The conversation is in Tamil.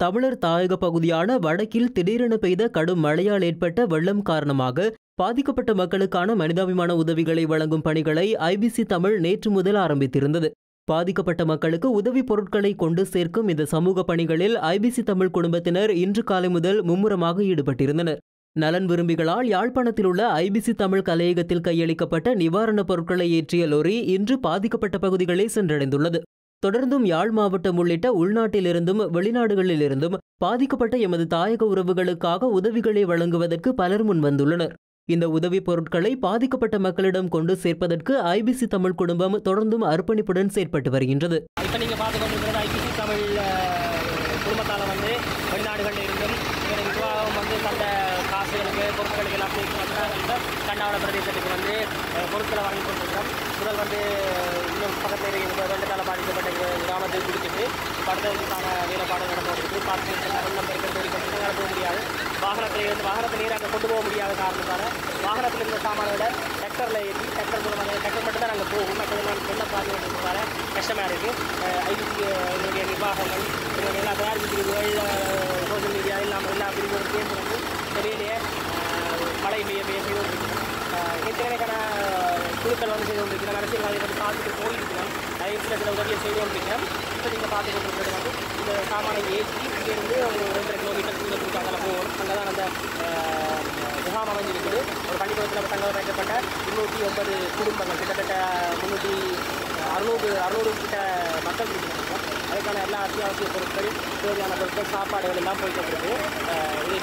தமிழர் தாயக பகுதியான வடக்கில் திடீரென பெய்த கடும் மழையால் ஏற்பட்ட வெள்ளம் காரணமாக பாதிக்கப்பட்ட மக்களுக்கான மனிதாபிமான உதவிகளை வழங்கும் பணிகளை ஐபிசி தமிழ் நேற்று முதல் ஆரம்பித்திருந்தது. பாதிக்கப்பட்ட மக்களுக்கு உதவிப் பொருட்களை கொண்டு சேர்க்கும் இந்த சமூக பணிகளில் ஐபிசி தமிழ் குடும்பத்தினர் இன்று காலை முதல் மும்முரமாக ஈடுபட்டிருந்தனர். நலன் விரும்பிகளால் யாழ்ப்பாணத்தில் உள்ள ஐபிசி தமிழ் கலையகத்தில் கையளிக்கப்பட்ட நிவாரணப் பொருட்களை ஏற்றிய லொரி இன்று பாதிக்கப்பட்ட பகுதிகளை சென்றடைந்துள்ளது. தொடர்ந்தும் யாழ் மாவட்டம் உள்ளிட்ட உள்நாட்டிலிருந்தும் வெளிநாடுகளிலிருந்தும் பாதிக்கப்பட்ட எமது தாயக உறவுகளுக்காக உதவிகளை வழங்குவதற்கு பலர் வந்துள்ளனர். இந்த உதவிப் பொருட்களை பாதிக்கப்பட்ட மக்களிடம் கொண்டு சேர்ப்பதற்கு ஐபிசி தமிழ் குடும்பம் தொடர்ந்தும் அர்ப்பணிப்புடன் செயற்பட்டு வருகின்றது. இப்போ நீங்கள் பார்த்து ஐபிசி தமிழ் அஹ், குடும்பத்தால் வந்து வெளிநாடுகளில் இருந்தும் இவங்க நிர்வாகம் வந்து தந்த காசுகளுக்கு பொருட்களுக்கு எல்லாம் சேர்த்து வந்து கண்டாவள பிரதேசத்துக்கு வந்து அஹ், பொருட்களை வாங்கி கொண்டிருக்கிறோம். முதல் வந்து பக்கத்தில் இருக்கிற வெள்ளத்தால் பாதிக்கப்பட்ட கிர- கிராமத்தை பிடிச்சிட்டு இப்போ வேலைப்பாடு நடந்து வருகிறது பார்த்து நம்பர் இருக்கிறது வரைக்கும் முடியாது. வாகனத்தில் இருந்து வாகனத்தை நீராக கொண்டு போக முடியாத காரணத்தால் வாகனத்தில் இருந்த சாமான டெக்டரில் ஏற்றி டெக்டர் மூலமாக டெக்டர் மட்டும் தான் நாங்கள் போகும் மற்றதெல்லாம் வெள்ள பாதி கஷ்டமாக இருக்குது ஐடிசி எங்களுடைய நிர்வாகங்கள் எங்களுடைய எல்லா தயாரிப்பு பிரிவுகள் சோசியல் மீடியா இல்லாமல் எல்லா பிரிவுகளும் சேர்ந்து வந்து இந்த வேலையை அஹ், மழை பெய்ய பெய்ய பொருட்கள் வந்து செய்து கொண்டிருக்கிறோம் அரசியல்வாதிகள் வந்து பார்த்துட்டு போயிருக்கிறோம் அதை சில சில உதவியை செய்து கொண்டிருக்கிறேன் இப்போ நீங்கள் பார்த்து கொண்டிருக்கிறது வந்து இந்த சாமானை ஏற்றி இங்கேருந்து ஒரு ரெண்டு கிலோமீட்டர் தூரத்துக்கு அங்கே போகணும் அங்கே தான் அந்த முகாம் அமைஞ்சிருக்குது. ஒரு பள்ளிக்கூடத்தில் தங்க வைக்கப்பட்ட முந்நூற்றி ஒன்பது குடும்பங்கள் கிட்டத்தட்ட முந்நூற்றி அறுநூறு அறுநூறு கிட்ட மக்கள் இருக்கிறாங்க. அதுக்கான எல்லா அத்தியாவசிய பொருட்கள் தேவையான பொருட்கள் சாப்பாடுகள் எல்லாம் போய்ட்டு இருக்கு இதை